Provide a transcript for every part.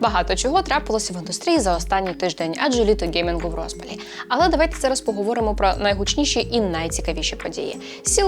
Багато чого трапилося в індустрії за останній тиждень, адже літо геймінгу в розпалі. Але давайте зараз поговоримо про найгучніші і найцікавіші події.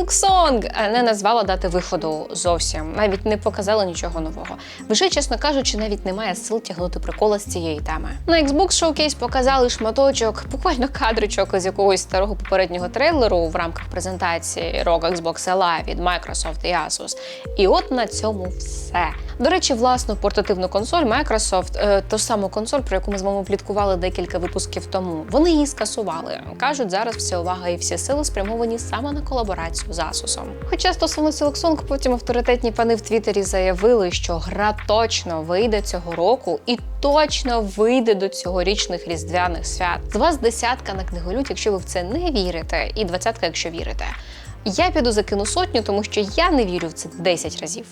Song не назвала дати виходу зовсім, навіть не показала нічого нового. Вже, чесно кажучи, навіть немає сил тягнути прикола з цієї теми. На Xbox Showcase показали шматочок, буквально кадричок з якогось старого попереднього трейлеру в рамках презентації ROG Xbox Live від Microsoft і Asus. І от на цьому все. До речі, власну портативну консоль Microsoft, е, ту саму консоль, про яку ми з вами пліткували декілька випусків тому, вони її скасували. Кажуть, зараз вся увага і всі сили спрямовані саме на колаборацію з Asus. Хоча стосовно Silksong, потім авторитетні пани в Твіттері заявили, що гра точно вийде цього року і точно вийде до цьогорічних різдвяних свят. З вас десятка на книголють, якщо ви в це не вірите, і двадцятка, якщо вірите. Я піду закину сотню, тому що я не вірю в це 10 разів.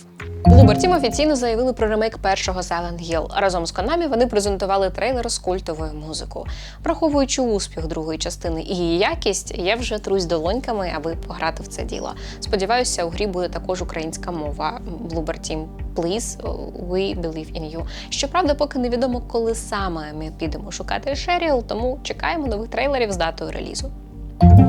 Team офіційно заявили про ремейк першого Silent Hill. Разом з Konami вони презентували трейлер з культовою музикою. Враховуючи успіх другої частини і її якість, я вже трусь долоньками, аби пограти в це діло. Сподіваюся, у грі буде також українська мова. Bloober Team, please, we believe in you. Щоправда, поки невідомо, коли саме ми підемо шукати Шеріл, тому чекаємо нових трейлерів з датою релізу.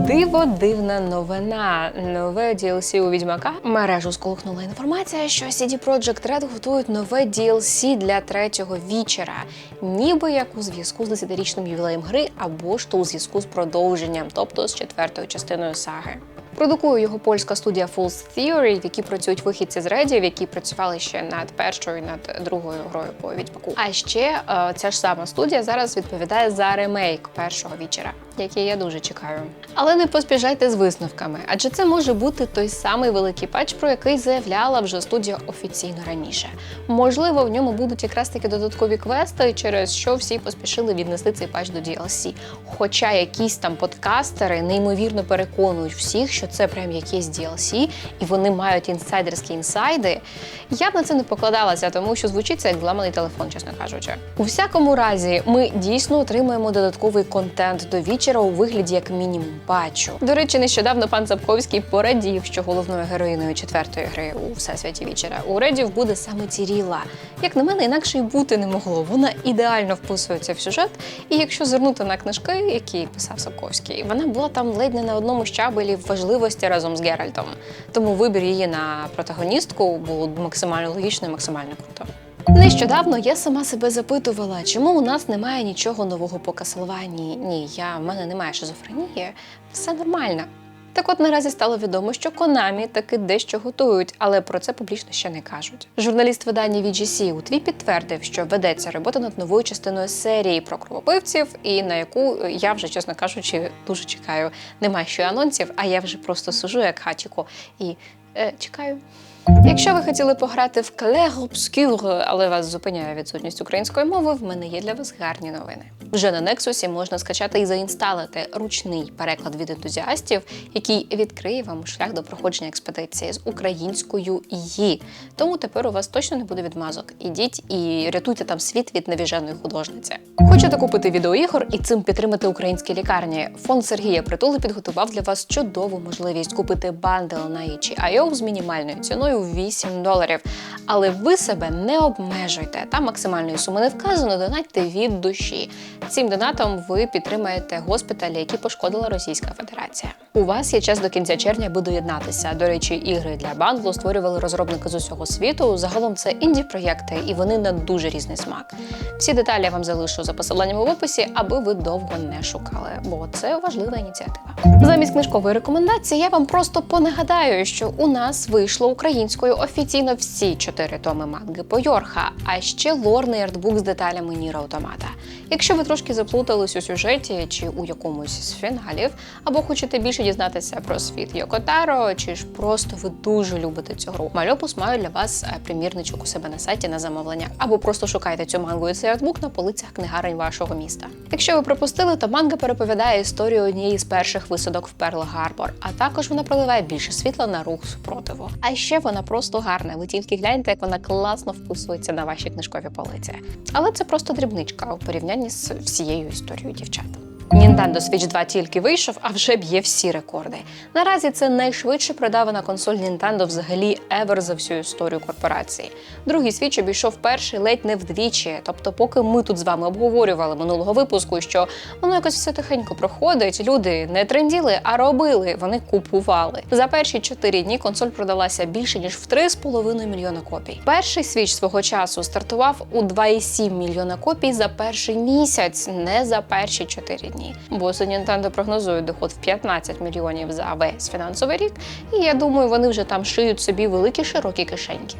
Диво дивна новина. Нове DLC у Відьмака. Мережу сколихнула інформація, що CD Projekt Red готують нове DLC для третього вічера, ніби як у зв'язку з 10-річним ювілеєм гри, або ж то у зв'язку з продовженням, тобто з четвертою частиною саги. Продукує його польська студія False Theory, в якій працюють вихідці з Редів, які працювали ще над першою і над другою грою по відьмаку. А ще е, ця ж сама студія зараз відповідає за ремейк першого вічера, який я дуже чекаю. Але не поспішайте з висновками, адже це може бути той самий великий патч, про який заявляла вже студія офіційно раніше. Можливо, в ньому будуть якраз такі додаткові квести, через що всі поспішили віднести цей патч до DLC. Хоча якісь там подкастери неймовірно переконують всіх, що це прям якесь DLC, і вони мають інсайдерські інсайди. Я б на це не покладалася, тому що звучить це як зламаний телефон, чесно кажучи. У всякому разі, ми дійсно отримуємо додатковий контент до вічера у вигляді як мінімум патчу. До речі, нещодавно пан Запковський порадів, що головною героїною четвертої гри у всесвіті вічера у Редів буде саме Тіріла. Як на мене, інакше й бути не могло. Вона ідеально вписується в сюжет. І якщо звернути на книжки, які писав Сапковський, вона була там ледь не на одному щабелі важливості разом з Геральтом. Тому вибір її на протагоністку був максимально логічно максимально круто. Нещодавно я сама себе запитувала, чому у нас немає нічого нового по Каслванії. Ні, я в мене немає шизофренії, все нормально. Так от наразі стало відомо, що Konami таки дещо готують, але про це публічно ще не кажуть. Журналіст видання VGC у твій підтвердив, що ведеться робота над новою частиною серії про кровопивців, і на яку я вже, чесно кажучи, дуже чекаю. Немає ще анонсів, а я вже просто сужу як хатіко і е, чекаю. Якщо ви хотіли пограти в Clair Obscur, але вас зупиняє відсутність української мови, в мене є для вас гарні новини. Вже на Nexus можна скачати і заінсталити ручний переклад від ентузіастів, який відкриє вам шлях до проходження експедиції з українською «Ї». Тому тепер у вас точно не буде відмазок. Ідіть і рятуйте там світ від навіженої художниці. Хочете купити відеоігор і цим підтримати українські лікарні? Фонд Сергія Притули підготував для вас чудову можливість купити бандл на itch.io з мінімальною ціною в 8 доларів. Але ви себе не обмежуйте. Там максимальної суми не вказано, донатьте від душі. Цим донатом ви підтримаєте госпіталі, які пошкодила Російська Федерація. У вас є час до кінця червня, аби доєднатися. До речі, ігри для бандлу створювали розробники з усього світу. Загалом це інді-проєкти, і вони на дуже різний смак. Всі деталі я вам залишу за посиланням в описі, аби ви довго не шукали, бо це важлива ініціатива. Замість книжкової рекомендації я вам просто понагадаю, що у нас вийшло українською офіційно всі чотири томи манги по Йорха, а ще лорний артбук з деталями Ніра Автомата. Якщо ви трошки заплутались у сюжеті чи у якомусь з фіналів, або хочете більше дізнатися про світ Йокотаро, чи ж просто ви дуже любите цю гру, Мальопус маю для вас е, примірничок у себе на сайті на замовлення, або просто шукайте цю мангу і цей артбук на полицях книгарень вашого міста. Якщо ви пропустили, то манга переповідає історію однієї з перших висадок в Перл Гарбор, а також вона проливає більше світла на рух супротиву. А ще вона просто гарна. Ви тільки гляньте, як вона класно вписується на ваші книжкові полиці. Але це просто дрібничка у порівнянні з всією історією дівчат. Nintendo Switch 2 тільки вийшов, а вже б'є всі рекорди. Наразі це найшвидше продавана консоль Nintendo взагалі ever за всю історію корпорації. Другий Switch обійшов перший ледь не вдвічі. Тобто, поки ми тут з вами обговорювали минулого випуску, що воно якось все тихенько проходить, люди не тренділи, а робили. Вони купували. За перші чотири дні консоль продалася більше ніж в 3,5 мільйона копій. Перший Switch свого часу стартував у 2,7 мільйона копій за перший місяць, не за перші 4 дні. Боси Nintendo прогнозують доход в 15 мільйонів за весь фінансовий рік, і я думаю, вони вже там шиють собі великі широкі кишеньки.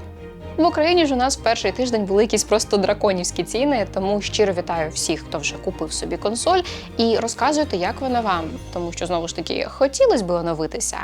В Україні ж у нас перший тиждень були якісь просто драконівські ціни, тому щиро вітаю всіх, хто вже купив собі консоль, і розказуйте, як вона вам. Тому що знову ж таки хотілося б оновитися,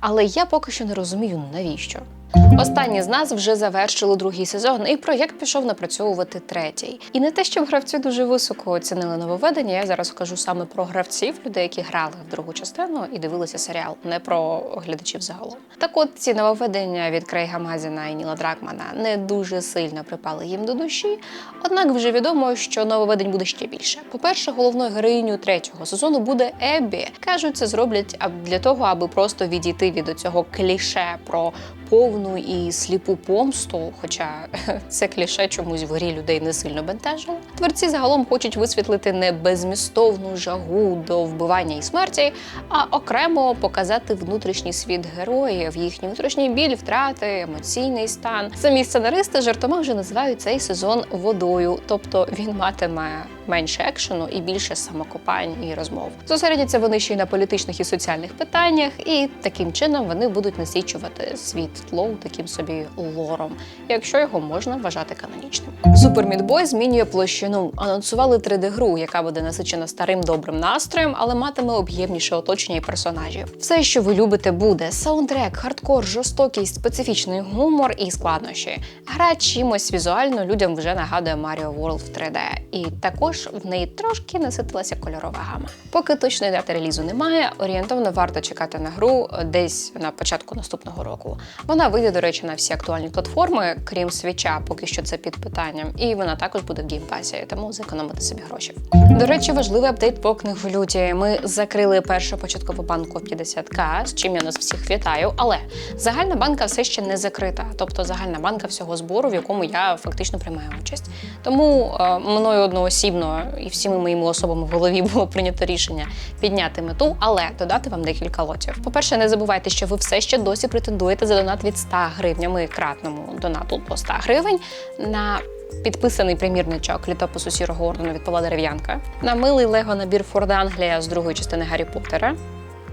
але я поки що не розумію, навіщо. Останні з нас вже завершили другий сезон, і проєкт пішов напрацьовувати третій. І не те, щоб гравці дуже високо оцінили нововведення. Я зараз кажу саме про гравців, людей, які грали в другу частину і дивилися серіал, не про глядачів загалом. Так от ці нововведення від Крейга Мазіна і Ніла Дракмана не дуже сильно припали їм до душі. Однак вже відомо, що нововведень буде ще більше. По-перше, головною героїню третього сезону буде Еббі. Кажуть, це зроблять для того, аби просто відійти від цього кліше про повну і сліпу помсту. Хоча це кліше чомусь в грі людей не сильно бентежило. Творці загалом хочуть висвітлити не безмістовну жагу до вбивання і смерті, а окремо показати внутрішній світ героїв, їхній внутрішній біль, втрати, емоційний стан. Самі сценаристи жартома вже називають цей сезон водою, тобто він матиме менше екшену і більше самокопань і розмов. Зосередяться вони ще й на політичних і соціальних питаннях, і таким чином вони будуть насичувати світ тлоу таким собі лором, якщо його можна вважати канонічним. Super Meat змінює площину. Анонсували 3D-гру, яка буде насичена старим добрим настроєм, але матиме об'ємніше оточення і персонажів. Все, що ви любите, буде саундтрек, хардкор, жорстокість, специфічний гумор і складнощі. Гра чимось візуально людям вже нагадує Mario World в 3D. І також в неї трошки наситилася кольорова гама. Поки точної дати релізу немає, орієнтовно варто чекати на гру десь на початку наступного року. Вона вийде, до речі, на всі актуальні платформи, крім свіча, поки що це під питанням, і вона також буде в геймпасі, тому зекономити собі гроші. До речі, важливий апдейт по книговалюті. Ми закрили першу початкову банку в 50к, з чим я нас всіх вітаю. Але загальна банка все ще не закрита, тобто загальна банка всього збору, в якому я фактично приймаю участь. Тому е, мною одноосібно і всіми моїми особами в голові було прийнято рішення підняти мету, але додати вам декілька лотів. По-перше, не забувайте, що ви все ще досі претендуєте за донат від 100 гривнями кратному донату по 100 гривень на підписаний примірничок літопису сірого ордену від Павла Дерев'янка, на милий лего набір Форда Англія з другої частини Гаррі Поттера.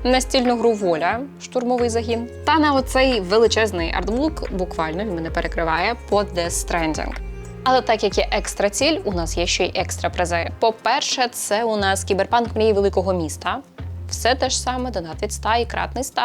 Настільну гру воля, штурмовий загін, та на оцей величезний артбук, буквально він мене перекриває по Death Stranding. Але так як є екстра ціль, у нас є ще й екстра призи. По-перше, це у нас кіберпанк мрії великого міста. Все те ж саме, донат від 100 і кратний 100.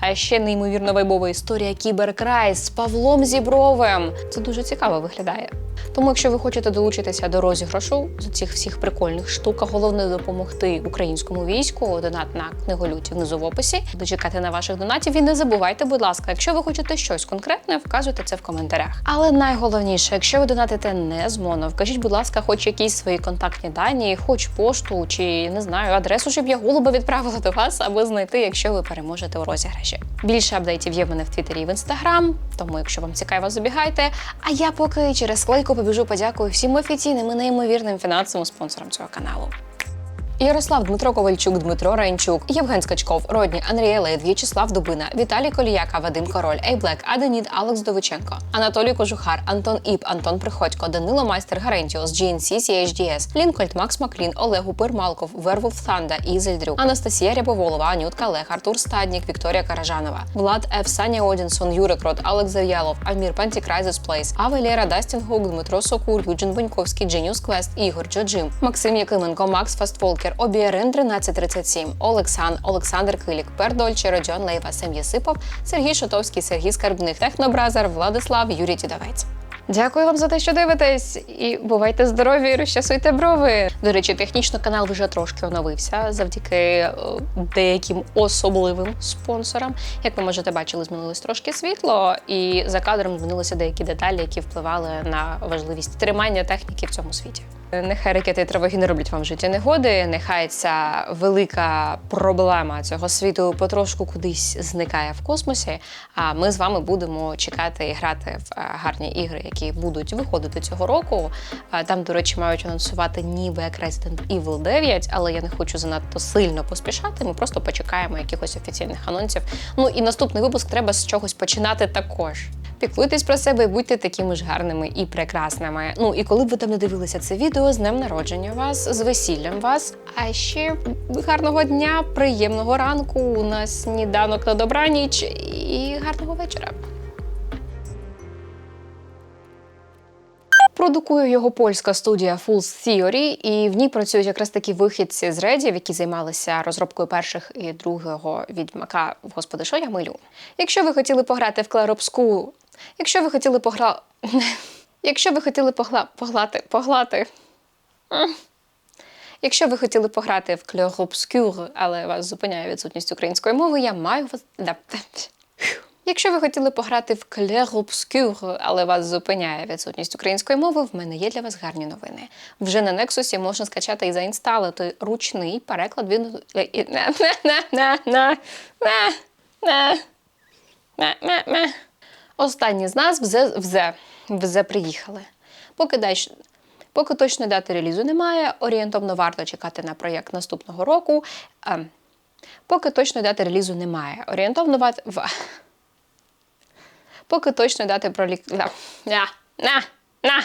А ще неймовірно вайбова історія Кіберкрай з Павлом Зібровим. Це дуже цікаво виглядає. Тому, якщо ви хочете долучитися до розіграшу з цих всіх прикольних штук, а головне допомогти українському війську, донат на книголюті внизу в описі. Дочекати на ваших донатів і не забувайте, будь ласка, якщо ви хочете щось конкретне, вказуйте це в коментарях. Але найголовніше, якщо ви донатите не з моно, вкажіть, будь ласка, хоч якісь свої контактні дані, хоч пошту чи не знаю, адресу, щоб я голуба відправила до вас, аби знайти, якщо ви переможете у розіграші. Більше апдейтів є в мене в Твіттері і в інстаграм, тому якщо вам цікаво, забігайте. А я поки через склейку побіжу подякую всім офіційним і неймовірним фінансовим спонсорам цього каналу. Ярослав Дмитро Ковальчук, Дмитро Раєнчук, Євген Скачков, Родні, Андрій Лейд, В'ячеслав Дубина, Віталій Коліяка, Вадим Король, Ейблек, Аденіт, Алекс Довиченко, Анатолій Кожухар, Антон Іп, Антон Приходько, Данило Майстер Гарентіос, GNC, CHDS, Лінкольд, Макс Маклін, Олег Упир Малков, Вервулф Thanda, Ізель Дрюк, Анастасія Рябоволова, Анютка Лех, Артур Стаднік, Вікторія Каражанова, Влад Ф. Саня Одінсон, Юрик Рот, Алекс Зав'ялов, Амір Пантікрайзес Плейс, Ава Лєра Дастін Гук, Дмитро Сокур, Юджин Боньковський, Дженіус Квест, Ігор Джоджим, Максим Якименко, Макс Фастволкер, Обіарин 1337, Олексан, Олександр Килік, Пердольче, Родіон Лейва, Сем Єсипов, Сергій Шотовський, Сергій Скарбник, Технобразер, Владислав, Юрій Тідовець. Дякую вам за те, що дивитесь, і бувайте здорові, і розчасуйте брови. До речі, технічно канал вже трошки оновився завдяки е, деяким особливим спонсорам. Як ви можете бачили, змінилось трошки світло, і за кадром змінилися деякі деталі, які впливали на важливість тримання техніки в цьому світі. Нехай ракети і тривоги не роблять вам в житті негоди. Нехай ця велика проблема цього світу потрошку кудись зникає в космосі. А ми з вами будемо чекати і грати в е, гарні ігри, які будуть виходити цього року. Там, до речі, мають анонсувати ніби як Resident Evil 9, але я не хочу занадто сильно поспішати. Ми просто почекаємо якихось офіційних анонсів. Ну і наступний випуск треба з чогось починати також. Піклуйтесь про себе і будьте такими ж гарними і прекрасними. Ну і коли б ви там не дивилися це відео, з днем народження вас, з весіллям вас. А ще гарного дня, приємного ранку, на сніданок на добраніч і гарного вечора. Продукує його польська студія Fools Theory, і в ній працюють якраз такі вихідці з редів, які займалися розробкою перших і другого відьмака. в Господи, що я милю? Якщо ви хотіли пограти в Клеропску, якщо ви хотіли погра... Якщо ви хотіли погла... поглати, поглати. Якщо ви хотіли пограти в Clair Obscur, але вас зупиняє відсутність української мови, я маю вас. Якщо ви хотіли пограти в Clair Obscur, але вас зупиняє відсутність української мови, в мене є для вас гарні новини. Вже на Nexus можна скачати і заінсталити ручний переклад від Останні з нас вже, вже, вже приїхали. Поки дальше. Поки точної дати релізу немає, орієнтовно варто чекати на проєкт наступного року. Ем, поки точної дати релізу немає, орієнтовно варто... в- Поки точної дати про лік... На, на, на.